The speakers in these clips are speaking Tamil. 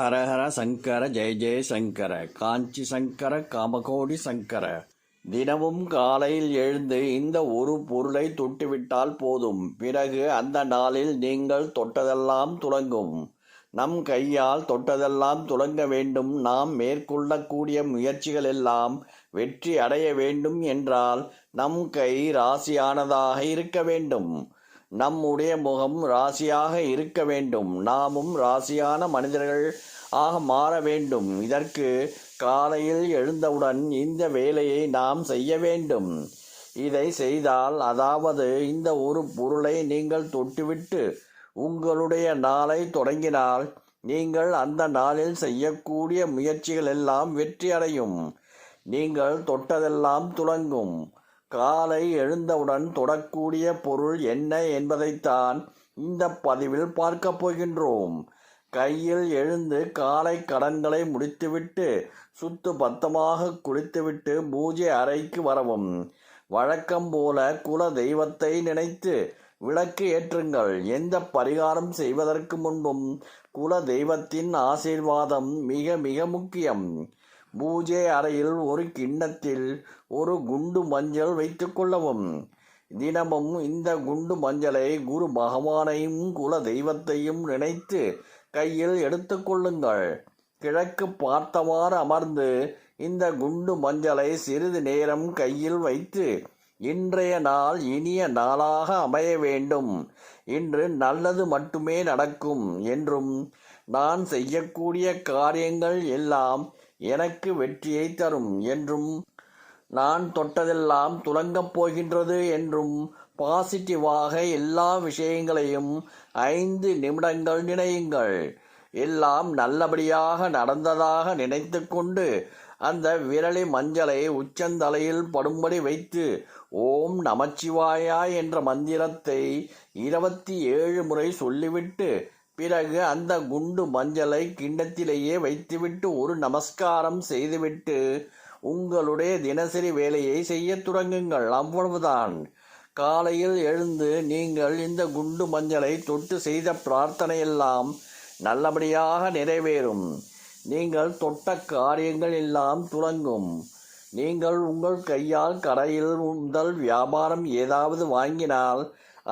ஹரஹர சங்கர ஜெய ஜெய சங்கர காஞ்சி சங்கர காமகோடி சங்கர. தினமும் காலையில் எழுந்து இந்த ஒரு பொருளை தொட்டுவிட்டால் போதும். பிறகு அந்த நாளில் நீங்கள் தொட்டதெல்லாம் துலங்கும். நம் கையால் தொட்டதெல்லாம் துலங்க வேண்டும். நாம் மேற்கொள்ளக்கூடிய முயற்சிகள் எல்லாம் வெற்றி அடைய வேண்டும் என்றால் நம் கை ராசியானதாக இருக்க வேண்டும். நம்முடைய முகம் ராசியாக இருக்க வேண்டும். நாமும் ராசியான மனிதர்கள் ஆக மாற வேண்டும். இதற்கு காலையில் எழுந்தவுடன் இந்த வேலையை நாம் செய்ய வேண்டும். இதை செய்தால் அதாவது இந்த ஒரு பொருளை நீங்கள் தொட்டுவிட்டு உங்களுடைய நாளை தொடங்கினால் நீங்கள் அந்த நாளில் செய்யக்கூடிய முயற்சிகள் எல்லாம் வெற்றி அடையும் நீங்கள் தொட்டதெல்லாம் துளங்கும். காலை எழுந்தவுடன் தொடக்கூடிய பொருள் என்ன என்பதைத்தான் இந்த பதிவில் பார்க்க போகின்றோம். கையில் எழுந்து காலை கடன்களை முடித்துவிட்டு சுத்து பத்தமாக குளித்துவிட்டு பூஜை அறைக்கு வரவும். வழக்கம் போல குல தெய்வத்தை நினைத்து விளக்கு ஏற்றுங்கள். எந்த பரிகாரம் செய்வதற்கு முன்பும் குல தெய்வத்தின் ஆசீர்வாதம் மிக மிக முக்கியம். பூஜை அறையில் ஒரு கிண்ணத்தில் ஒரு குண்டு மஞ்சள் வைத்துக்கொள்ளவும் தினமும் இந்த குண்டு மஞ்சளை குரு பகவானையும் குல தெய்வத்தையும் நினைத்து கையில் எடுத்துக்கொள்ளுங்கள் கிழக்கு பார்த்தவாறு அமர்ந்து இந்த குண்டு மஞ்சளை சிறிது நேரம் கையில் வைத்து இன்றைய நாள் இனிய நாளாக அமைய வேண்டும். இன்று நல்லது மட்டுமே நடக்கும் என்றும் நான் செய்யக்கூடிய காரியங்கள் எல்லாம் எனக்கு வெற்றியை தரும் என்றும் நான் தொட்டதெல்லாம் துலங்கப் போகின்றது என்றும் பாசிட்டிவாக எல்லா விஷயங்களையும் ஐந்து நிமிடங்கள் நினையுங்கள். எல்லாம் நல்லபடியாக நடந்ததாக நினைத்து கொண்டு அந்த விரலி மஞ்சளை உச்சந்தலையில் படும்படி வைத்து ஓம் நமச்சிவாயா என்ற மந்திரத்தை இருபத்தி ஏழு முறை சொல்லிவிட்டு பிறகு அந்த குண்டு மஞ்சளை கிண்ணத்திலேயே வைத்துவிட்டு ஒரு நமஸ்காரம் செய்துவிட்டு உங்களுடைய தினசரி வேலையை செய்ய தொடங்குங்கள் அவ்வளவுதான். காலையில் எழுந்து நீங்கள் இந்த குண்டு மஞ்சளை தொட்டு செய்த பிரார்த்தனையெல்லாம் நல்லபடியாக நிறைவேறும். நீங்கள் தொட்ட காரியங்கள் எல்லாம் துலங்கும் நீங்கள் உங்கள் கையால் கடையில் முதல் வியாபாரம் ஏதாவது வாங்கினால்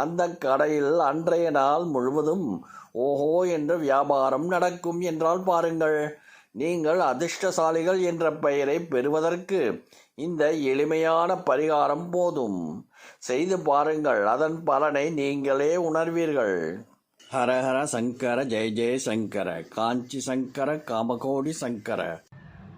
அந்த கடையில் அன்றைய நாள் முழுவதும் ஓஹோ என்ற வியாபாரம் நடக்கும் என்றால் பாருங்கள். நீங்கள் அதிர்ஷ்டசாலிகள் என்ற பெயரை பெறுவதற்கு இந்த எளிமையான பரிகாரம் போதும். செய்து பாருங்கள் அதன் பலனை நீங்களே உணர்வீர்கள். ஹரஹர சங்கர ஜெய ஜெய சங்கர காஞ்சி சங்கர காமகோடி சங்கர.